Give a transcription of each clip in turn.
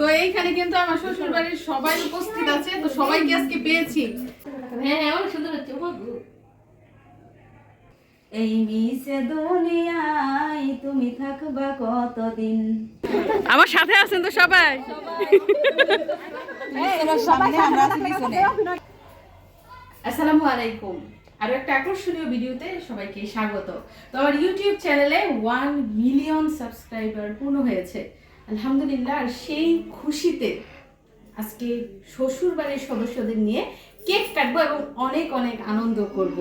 তো এইখানে কিন্তু আমার শ্বশুর বাড়ির সবাই উপস্থিত আছে তো সবাইকে আজকে পেয়েছি। হ্যাঁ হ্যাঁ অনেক সুন্দর হচ্ছে এই মিশে দুনিয়ায় তুমি থাকবা কতদিন? আমার সাথে আছেন তো সবাই? আসসালামু আলাইকুম। আরও একটা আকর্ষণীয় ভিডিওতে সবাইকে স্বাগত। তো আমার ইউটিউব চ্যানেলে ওয়ান মিলিয়ন সাবস্ক্রাইবার পূর্ণ হয়েছে। আলহামদুলিল্লাহ, আর সেই খুশিতে আজকে শ্বশুর বাড়ির সদস্যদের নিয়ে কেক কাটবো এবং অনেক অনেক আনন্দ করব।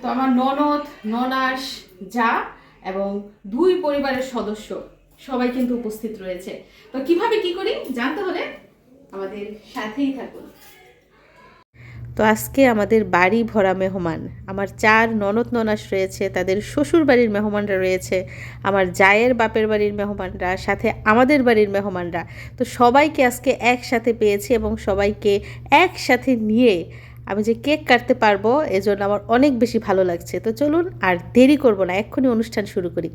তো আমার ননদ, ননাস, যা এবং দুই পরিবারের সদস্য সবাই কিন্তু উপস্থিত রয়েছে। তো কীভাবে কি করি জানতে হলে আমাদের সাথেই থাকুন। তো আজকে আমাদের বাড়ি ভরা মেহমান। আমার চার ননদ ননাস রয়েছে, তাদের শ্বশুর বাড়ির মেহমানরা রয়েছে, আমার জায়ের বাপের বাড়ির মেহমানরা, সাথে আমাদের বাড়ির মেহমানরা। তো সবাইকে আজকে একসাথে পেয়েছি এবং সবাইকে একসাথে নিয়ে আমি যে কেক কাটতে পারব, এজন্য আমার অনেক বেশি ভালো লাগছে। তো চলুন আর দেরি করব না, এক্ষুনি অনুষ্ঠান শুরু করি।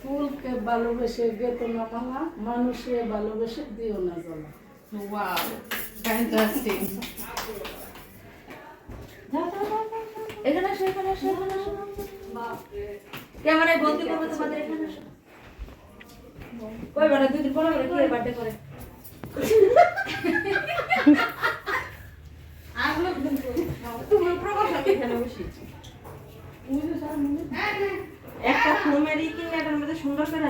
ফুলকে ভালোবেসে গেতো না মামা মানুষে ভালোবেসে দিও না জ্বালা। ওয়াও ফ্যান্টাস্টিক এখানে আসো এখানে আসো এখানে আসো। ক্যামেরায় বন্দি করব তোমাদের এখানে আসো। কই মানে দুই দিন পরে করে কি বার্থডে করে? তুমি প্রকাশ আমি এখানে বসি। একটা ফুলমারি কি এটার মধ্যে সুন্দর করে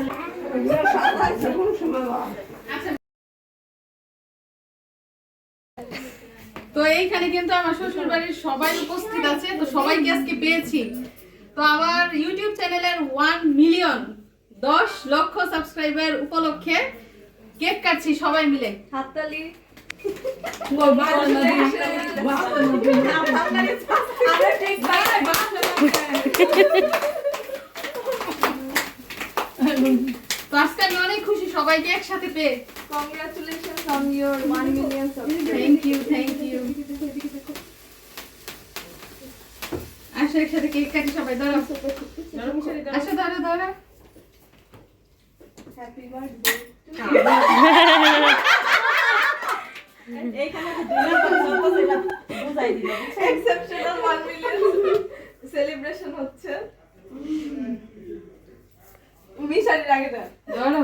তো এইখানে কিন্তু আমার শ্বশুর বাড়ির সবাই উপস্থিত আছে তো সবাইকে আজকে পেয়েছি। তো আমার ইউটিউব চ্যানেলের ওয়ান মিলিয়ন দশ লক্ষ সাবস্ক্রাইবার উপলক্ষে কেক কাটছি সবাই মিলে। হাততালি। আজকে আমি অনেক খুশি সবাইকে একসাথে পেয়ে Congratulations on your 1 million thank you thank you আসো একসাথে কেক কাটি সবাই ধরো আসো ধরো ধরো Happy birthday. Exceptional 1 million celebration হচ্ছে। মিশারির আগে না। ধরো।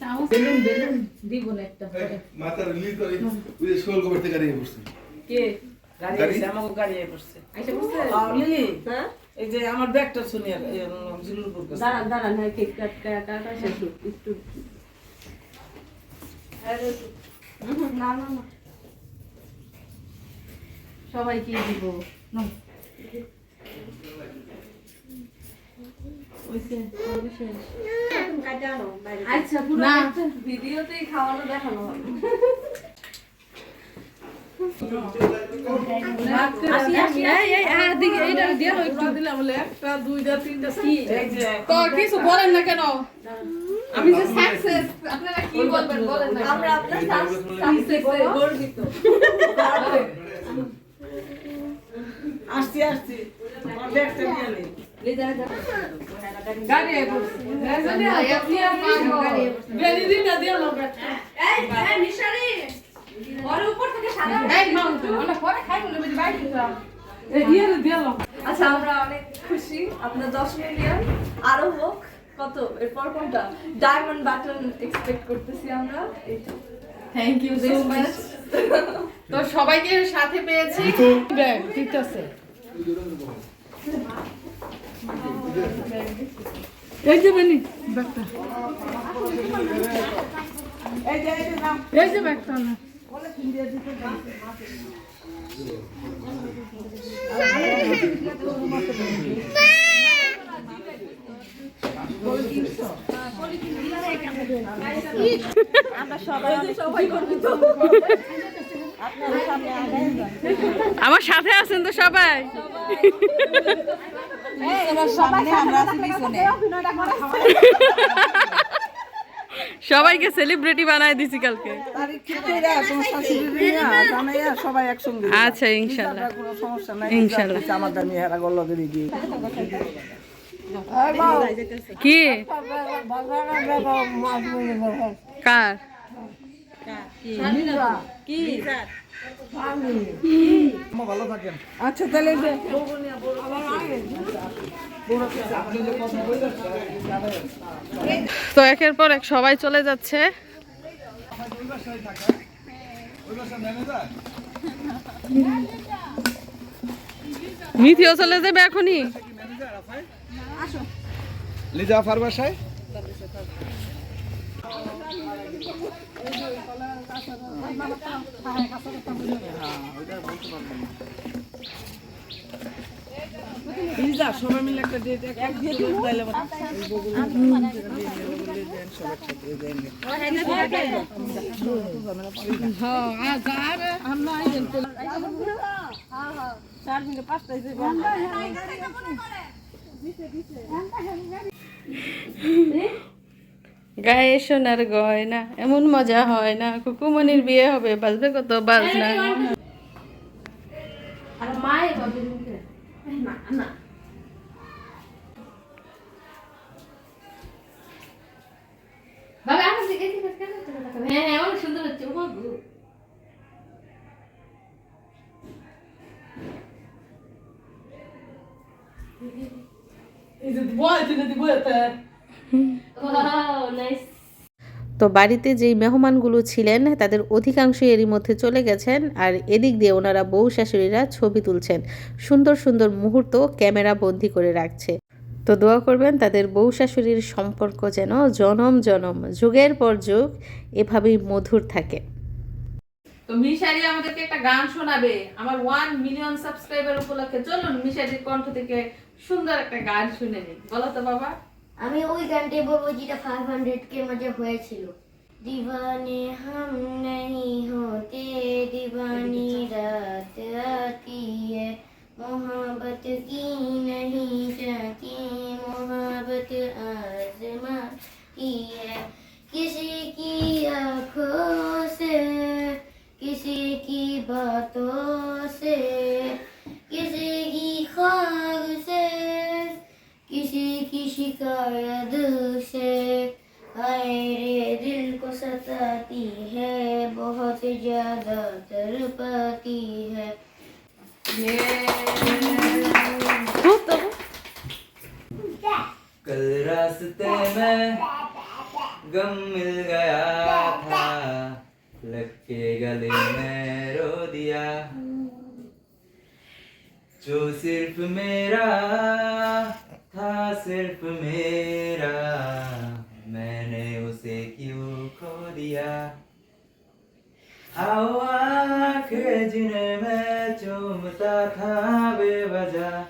চামচ দিব না একটা মাথার রিলিজ করে ওই যে শোল গাড়ি বসছে। কে? গাড়ি? আমাকে গাড়ি আই পড়ছে আইসা বসছে হ্যাঁ? এই যে আমার ব্যাগটা শুনি আর জিলুর কাছে দাঁড়ান দাঁড়ান হ্যাঁ কেক কাট কাটা শেষ একটু না। না না সবাইকে দিব আচ্ছা পুরো ভিডিওতেই খাওয়ানো দেখানো হবে। দুইটা তিনটা কিছু বলেন না কেন? আমি যে সাকসেস আপনারা কি বলবেন? বলেন না। আমরা আপনার সাকসেসে গর্বিত। আসছি আসছি। ব্যাগটা নিয়ে আচ্ছা আমরা অনেক খুশি। আপনার দশ মিলিয়ন। আরও হোক। কত এরপর কোনটা? ডায়মন্ড বাটন এক্সপেক্ট করতেছি আমরা এইটা থ্যাংক ইউ সো মাচ তো সবাইকে সাথে পেয়েছি। ব্যাগ ঠিক আছে এই যে বেনি ব্যাগটা। এই যে এই যে নাম। এই যে ব্যাগটা না আমার সাথে আছেন তো সবাই। সবাইকে সেলিব্রিটি বানায় দিছি কালকে। আচ্ছা ইনশাল্লাহ। ইনশাল্লাহ। কি? কার? আচ্ছা তাহলে তো একের পর এক সবাই চলে যাচ্ছে। মিথিও চলে যাবে এখনই? লিজা আফার বাসায়? যা সবাই মিলে একটা ডেট এক দিয়ে তাইলে গায়ে সোনার গয়না এমন মজা হয় না। কুকুমনির বিয়ে হবে বাজবে কত বাজনা। না। তো বাড়িতে যেই মেহমানগুলো ছিলেন তাদের অধিকাংশই এরই মধ্যে চলে গেছেন আর এদিক দিয়ে ওনারা বউ শাশুড়িরা ছবি তুলছেন। সুন্দর সুন্দর মুহূর্ত ক্যামেরা বন্দি করে রাখছে। তো দোয়া করবেন তাদের বউ শাশুড়ির সম্পর্ক যেন জনম জনম যুগের পর যুগ এভাবেই মধুর থাকে। তো মিশারি আমাদেরকে একটা গান শোনাবে। আমার ওয়ান মিলিয়ন সাবস্ক্রাইবার উপলক্ষে। চলুন মিশারির কণ্ঠ থেকে সুন্দর একটা গান শুনে নিই বলো তো বাবা আমি ওই গানটাই বলবো যেটা ফাইভ হান্ড্রেড কে মধ্যে হয়েছিল दीवाने हम नहीं होते दीवानी रात आती है मोहब्बत की नहीं जाती मोहब्बत की शिकायत से हाय रे दिल को सताती है, बहुत ज़्यादा तड़पाती है। कल रास्ते में गम मिल गया था, लग के गले में रो दिया। जो सिर्फ़ मेरा था सिर्फ़ मेरा। मैंने उसे क्यों खो दिया? आओ आँख जिन्हें मैं चूमता था बेवजह,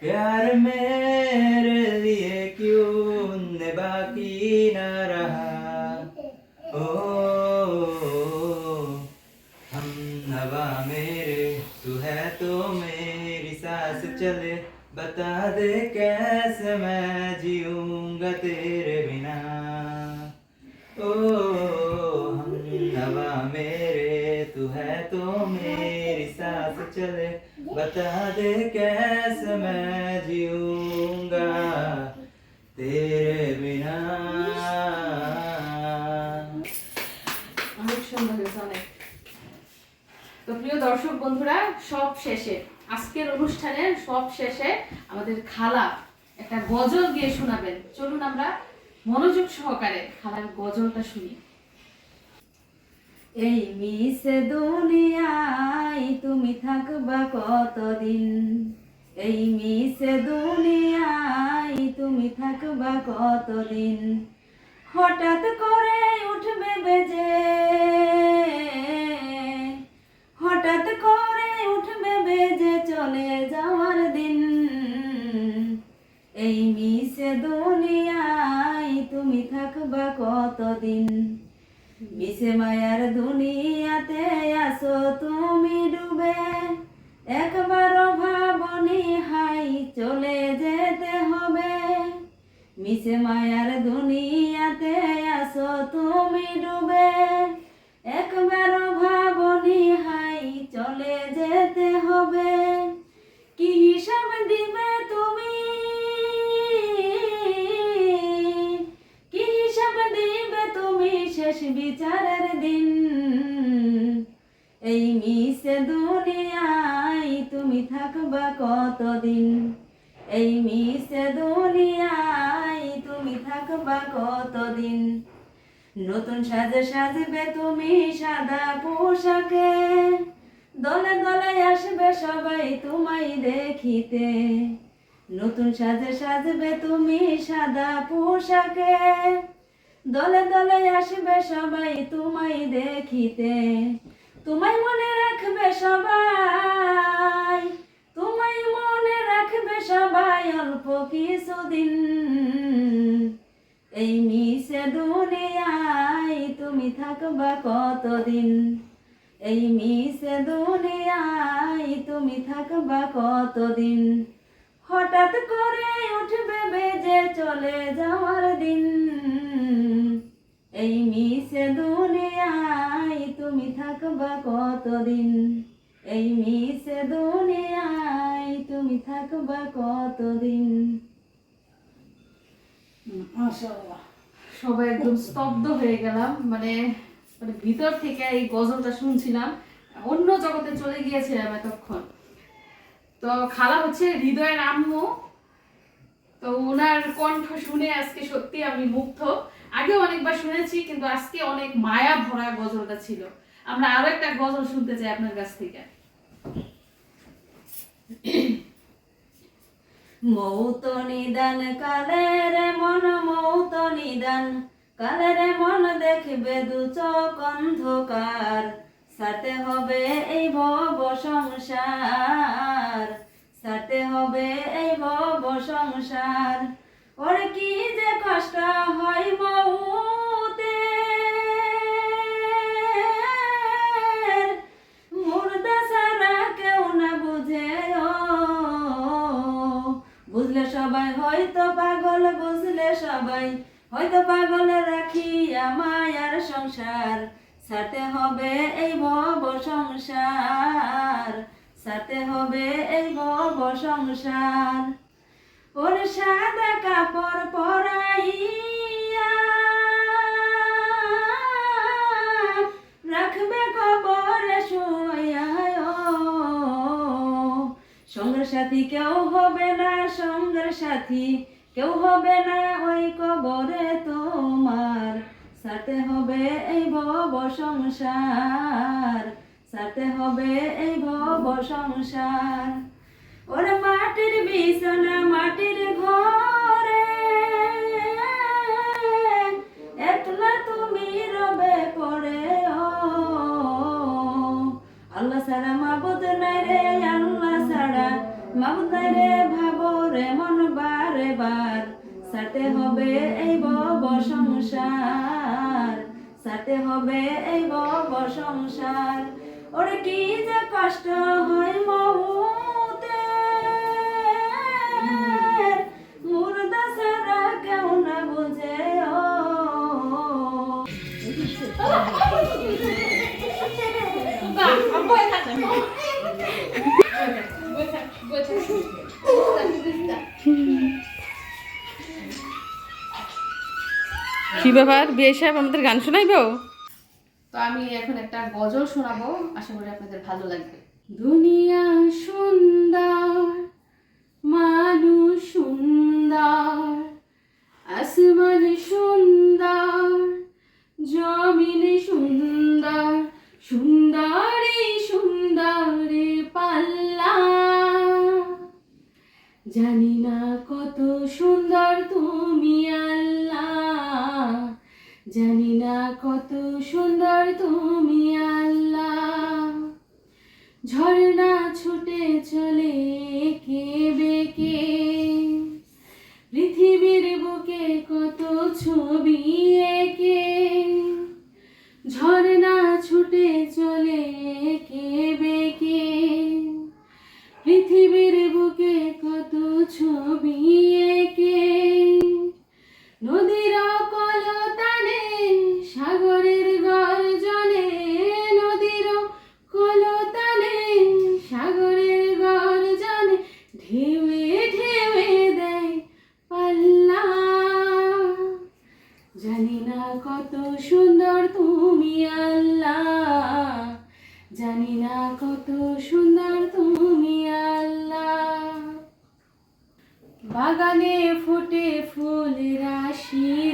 प्यार मेरे लिए क्यों बाकी न रहा? बता दे कैसे मैं जीऊंगा तेरे बिना অনেক সুন্দর হয়েছে অনেক তো প্রিয় দর্শক বন্ধুরা সব শেষে আজকের অনুষ্ঠানের সব শেষে আমাদের খালা একটা গজল গিয়ে শোনাবেন চলুন আমরা মনোযোগ সহকারে খালার গজলটা শুনি এই মিস দুনিয়ায় তুমি থাকবা কতদিন? এই মিস দুনিয়ায় তুমি থাকবা কতদিন? হঠাৎ করে উঠবে বেজে, হঠাৎ করে মিশে মায়ার দুনিয়াতে আসো, তুমি ডুবে। একবারও ভাবনি, হাই, চলে যেতে হবে। মিশে মায়ার দুনিয়াতে আসো, তুমি ডুবে। একবারও ভাবনি, হাই, চলে যেতে হবে। কতদিন? এই মিশে দুনিয়ায় তুমি থাকবা কতদিন? নতুন সাজে সাজবে তুমি সাদা পোশাকে। দলে দলে আসবে সবাই তোমায় দেখিতে। নতুন সাজে সাজবে তুমি সাদা পোশাকে। দলে দলে আসবে সবাই তোমায় দেখিতে। তোমায় মনে রাখবে সবাই। তোমায় মনে রাখবে সবাই অল্প কিছুদিন। এই মিশে দুনিয়ায় তুমি থাকবা কতদিন? এই মিশে দুনিয়ায় তুমি থাকবা কতদিন? হঠাৎ করে উঠবে বেজে চলে যাওয়ার দিন। এই মিশে দুনিয়ায় তুমি থাকবা কতদিন? এই তুমি থাকবা কতদিন? সবাই একদম স্তব্ধ হয়ে গেলাম মানে মানে ভিতর থেকে এই গজলটা শুনছিলাম অন্য জগতে চলে গিয়েছিলাম এতক্ষণ। তো খালা হচ্ছে হৃদয়ের আম্মু। তো ওনার কণ্ঠ শুনে আজকে সত্যি আমি মুগ্ধ। আগেও অনেকবার শুনেছি কিন্তু আজকে অনেক মায়া ভরা গজলটা ছিল। আমরা আরও একটা গজল শুনতে চাই আপনার কাছ থেকে। মৌত নিদান, কালের মন মৌত নিদান। কালের মন দেখবে দু চোখ অন্ধকার। সাথে হবে এই ভব সংসার। সাথে হবে এই ভব সংসার। ওর কি যে কষ্ট হয় মৌতে সবাই। হয়তো পাগল রাখি মায়ার সংসার সাথে হবে এই ভব সংসার সাথে হবে এই ভব সংসার। ওর সাদা কাপড় পরাইয়া রাখবে কবরে শুয়াইয়া সঙ্গের সাথী কেউ হবে না সঙ্গের সাথী। কেউ হবে না ওই কবরে তোমার। সাথে হবে এই ভব সংসার। সাথে হবে এই ভব সংসার। ওরে মাটির বিছানা, মাটির ঘরে। একলা তুমি রবে পড়ে আল্লাহ ছাড়া মাবুদ নাই রে, আল্লাহ ছাড়া মাবুদ নাই রে ভাবো রে মন বারে বার সাথে হবে এই বব সংসার, সাথে হবে এই বব সংসার। ওরে কি যে কষ্ট হয় মহুতে মুর্দা ছাড়া কেউ বুঝে কি ব্যাপার? বিয়ে সাহেব আমাদের গান শোনাইবো? তো আমি এখন একটা গজল শোনাবো। আশা করি আপনাদের ভালো লাগবে। দুনিয়া সুন্দর মানুষ সুন্দর আসমান সুন্দর জমিন সুন্দর সুন্দরী সুন্দরী জানি না কত সুন্দর তুমি আল্লাহ। জানি না কত সুন্দর তুমি আল্লাহ। ঝর্ণা ছুটে চলে কে বেকে। পৃথিবীর বুকে কত ছবি একে। ঝর্ণা ছুটে চলে কে বেকে। छोबिए के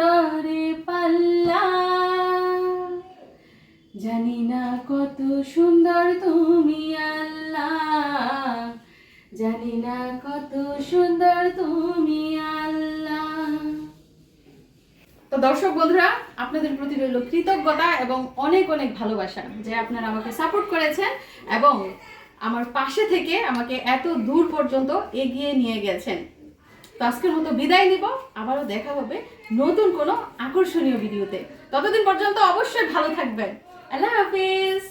সুন্দরে পাল্লা। জানি না কত সুন্দর তুমি আল্লাহ। জানি না কত সুন্দর তুমি আল্লাহ। তো দর্শক বন্ধুরা, আপনাদের প্রতি রইল কৃতজ্ঞতা এবং অনেক অনেক ভালোবাসা যে আপনারা আমাকে সাপোর্ট করেছেন এবং আমার পাশে থেকে আমাকে এত দূর পর্যন্ত এগিয়ে নিয়ে গেছেন। তো আজকের মতো বিদায় নিব। আবারও দেখা হবে নতুন কোনো আকর্ষণীয় ভিডিওতে। ততদিন পর্যন্ত অবশ্যই ভালো থাকবেন। আল্লাহ হাফিজ।